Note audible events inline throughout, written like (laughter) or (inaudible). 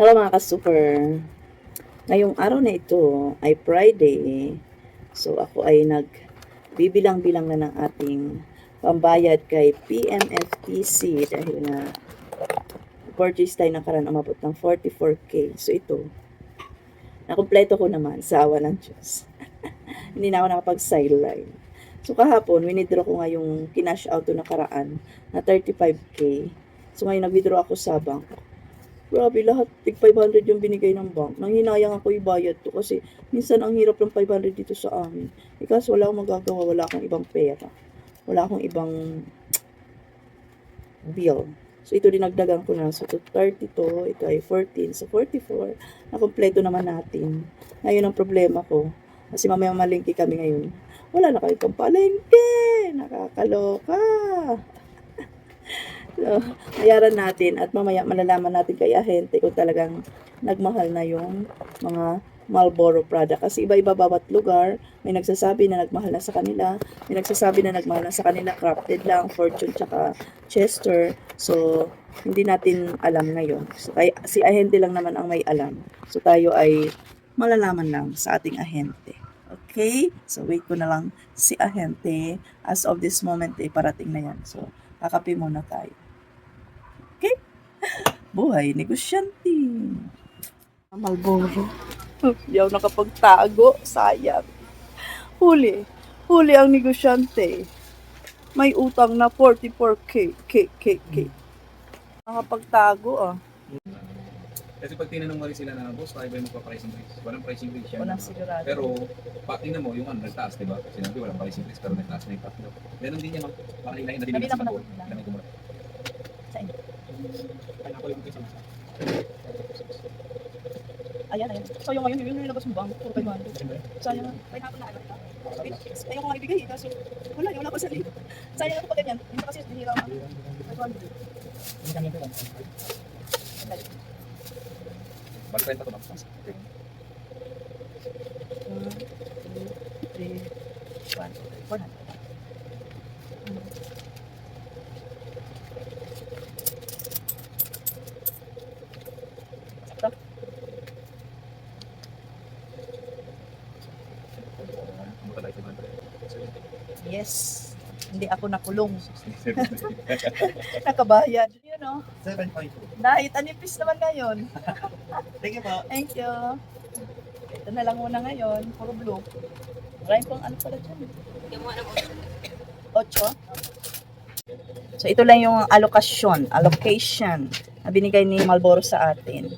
Hello mga ka-super. Ngayong araw na ito ay Friday. So ako ay nagbibilang-bilang na ng ating pambayad kay PMFTC dahil na purchase tayo ng karan umabot ng 44k. So ito, nakumpleto ko naman sa awa ng Diyos. (laughs) Hindi na ako nakapag-sideline. So kahapon, winidraw ko nga yung kinash out na karaan na 35k. So ngayon nag-withdraw ako sa bank. Grabe, lahat, tig 500 yung binigay ng bank. Nanghinayang ako ibayad to kasi minsan ang hirap ng 500 dito sa amin. Eh kaso wala akong magagawa, wala akong ibang pera. Wala akong ibang bill. So ito dinagdagan ko na. So to 32, ito ay 14. So 44, nakompleto naman natin. Ngayon ang problema ko, kasi mamaya malingki kami ngayon. Wala na kayo pang palengke. Nakakaloka. (laughs) So, bayaran natin at mamaya malalaman natin kay ahente kung talagang nagmahal na yung mga Marlboro product. Kasi iba-iba bawat lugar, may nagsasabi na nagmahal na sa kanila, may nagsasabi na nagmahal na sa kanila, crafted lang, Fortune, tsaka Chester. So, hindi natin alam ngayon. So, kay, si ahente lang naman ang may alam. So, tayo ay malalaman lang sa ating ahente. Okay? So, wait ko na lang si ahente. As of this moment, eh, parating na yan. So, kakape muna tayo. Buhay, negosyante. Malboro. Hindi ako nakapagtago. Sayang. Huli. Huli ang negosyante. May utang na 44k. K, K, K. Nakapagtago ah. Kasi pag tinanong mo rin sila na, boss, tayo ba yung magpa-pricing raise? Walang pricing raise yan. Walang sigurado. Pero, pag tingnan mo, yung ano, nagtaas, di ba? Sinabi, walang pricing raise, pero nagtaas na yung tatlo. Meron din yan, ma'am. Para hilahin na din Sabi sa lang mga ko na- Ayan, ayan. So yung ngayon, yun yung nilabas mo bang? Puro 500. Sayang na. May hapon na alam ka. Ayaw nga ibigay. Eh. Kaso wala, eh. wala ko sa lip. Sayang ako pa ganyan. Hindi kasi dinira ko. 500. Hindi kami ito lang. Balik renta ko na. Okay. 1, 2, 3, 1, 400. Yes. Hindi ako nakulong. (laughs) Nakabayad. You know, 7.2. dahil anipis naman ngayon. (laughs) Thank you po. Thank you. Ito na lang muna ngayon. Puro blue. Maraming pang ano pala dyan. Ocho. So ito lang yung allocation, allocation na binigay ni Malboro sa atin.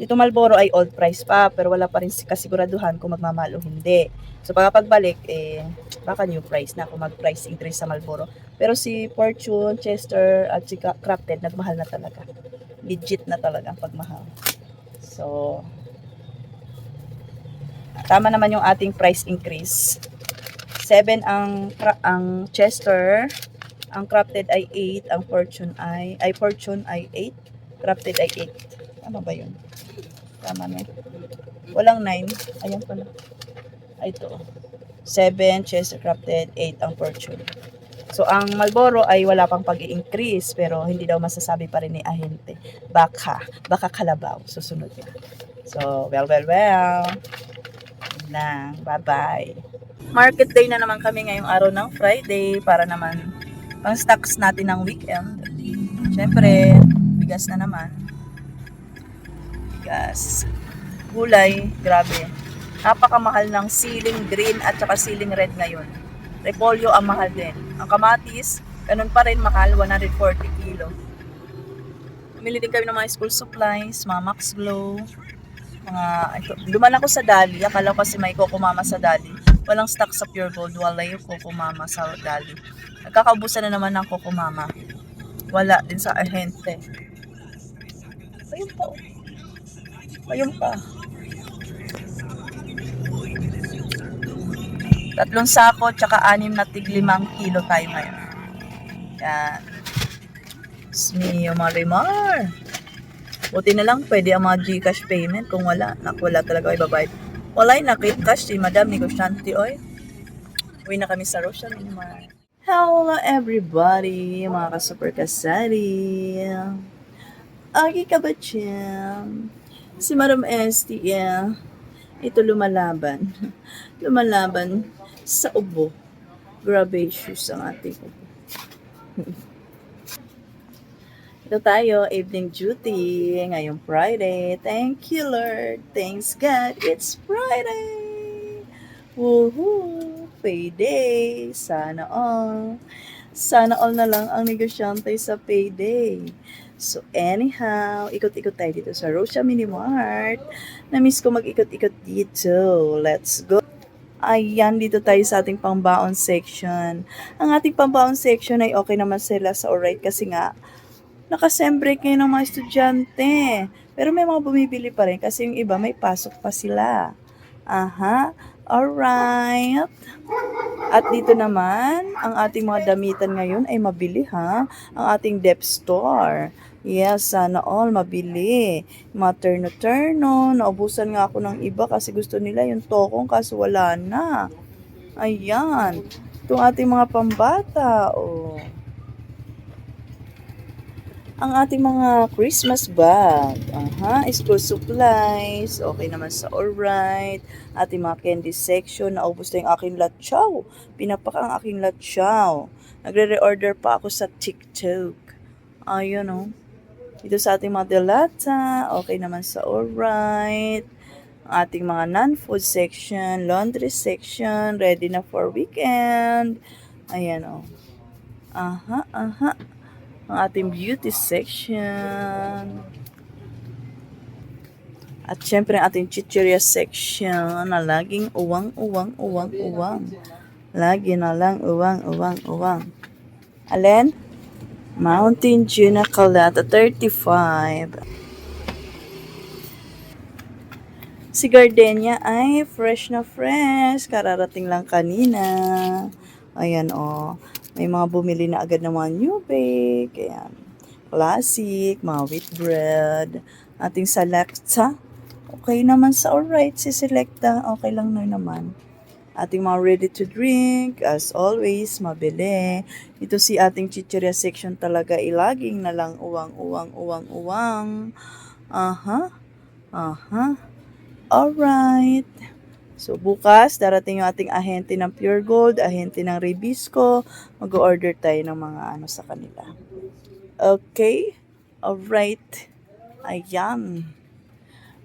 Dito Malboro ay old price pa pero wala pa rin si- kasiguraduhan kung magmamahal o hindi. So pagkapagbalik eh baka new price na kung mag-price increase sa Malboro. Pero si Fortune, Chester at si Cra- Crafted nagmahal na talaga. Legit na talaga ang pagmahal. So tama naman yung ating price increase. 7 ang ang Chester, ang crafted ay 8, ang fortune ay ay fortune ay 8, crafted ay 8. Tama ba 'yun? Tama na. Walang 9. Ayan pala. Ay ito. 7 Chester crafted, 8 ang fortune. So ang Malboro ay wala pang pag-i-increase pero hindi daw masasabi pa rin ni ahente. Baka, baka kalabaw susunod na. So, well, well, well. Lang. Bye-bye. Market day na naman kami ngayong araw ng Friday para naman pang stocks natin ng weekend. Siyempre, bigas na naman. Bigas. Gulay, grabe. Napakamahal ng ceiling green at saka ceiling red ngayon. Repolyo ang mahal din. Ang kamatis, ganun pa rin mahal, 140 kilo. Bumili din kami ng mga school supplies, mga Max Glow, mga ito. Duman ako sa Dali, akala ko kasi may kokumama sa Dali. Walang stock sa Pure Gold, wala yung kokumama sa Dali. Nagkakaubusan na naman ng kokumama. Wala din sa ahente. Ayun pa. Ayun pa. Tatlong sako, tsaka anim na tig limang kilo tayo ngayon. Yan. Mio, Marimar. Buti na lang, pwede ang mga Gcash payment. Kung wala, naku, wala talaga ay babayad. Wala yung nakit cash si Madam Negosyante, oy. Uwi na kami sa Rochelle Mart. Hello everybody, mga ka-super kasari. Okay ka ba, Chim? Si Madam yeah. Ito lumalaban. (laughs) lumalaban sa ubo. Grabe issues ang ating ubo. (laughs) Ito tayo, evening duty, ngayong Friday. Thank you, Lord. Thanks, God. It's Friday. Woohoo! Payday. Sana all. Sana all na lang ang negosyante sa payday. So anyhow, ikot-ikot tayo dito sa Rosia Mini Mart. Na-miss ko mag-ikot-ikot dito. Let's go. Ayan, dito tayo sa ating pangbaon section. Ang ating pangbaon section ay okay naman sila sa alright kasi nga naka-sem break ngayon ng mga estudyante. Pero may mga bumibili pa rin kasi yung iba may pasok pa sila. Aha, alright. At dito naman, ang ating mga damitan ngayon ay mabili ha. Ang ating dep store. Yes, sana all mabili. Mga terno-terno, naubusan nga ako ng iba kasi gusto nila yung tokong kaso wala na. Ayan. Itong ating mga pambata. Oh. Ang ating mga Christmas bag. Aha, school supplies. Okay naman sa alright. Ating mga candy section. Naubos na yung aking latsaw. Pinapak ang aking latsaw. Nagre-reorder pa ako sa TikTok. Ayun oh. Dito sa ating mga delata, okay naman sa alright. Ang ating mga non-food section, laundry section, ready na for weekend. Ayan o. Oh. Aha, aha. Ang ating beauty section. At syempre ang ating chicheria section na laging uwang, uwang, uwang, uwang. Lagi na lang uwang, uwang, uwang. Alin? Mountain Dew na Calata 35. Si Gardenia ay fresh na fresh. Kararating lang kanina. Ayan o. Oh. May mga bumili na agad ng mga new bake. Ayan. Classic, mga wheat bread. Ating Selecta. Okay naman sa alright si Selecta. Okay lang na naman ating mga ready to drink, as always, mabili. Ito si ating chicheria section talaga, ilaging na lang uwang, uwang, uwang, uwang. Aha, aha. Alright. So, bukas, darating yung ating ahente ng Pure Gold, ahente ng Rebisco. Mag-order tayo ng mga ano sa kanila. Okay? Alright. Ayan.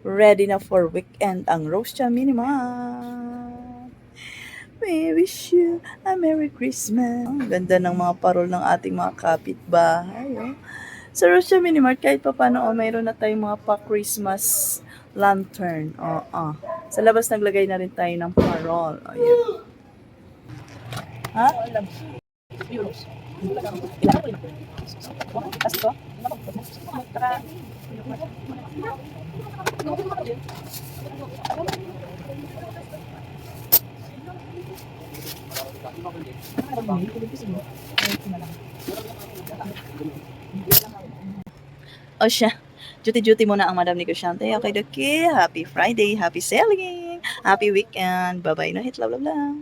Ready na for weekend ang Roastia Minima. We wish you a Merry Christmas. Ang ganda ng mga parol ng ating mga kapitbahay. Oh. Sa Rosia Minimart, kahit pa paano, oh, mayroon na tayong mga pa-Christmas lantern. Oh, oh. Sa labas naglagay na rin tayo ng parol. Oh, yeah. Ha? Euros. Ilan po yun? Kasi to? Taka... O siya, duty-duty muna ang Madam Negosyante. Okay, okay. Happy Friday, happy selling, happy weekend. Bye-bye, no hit, love, love, love.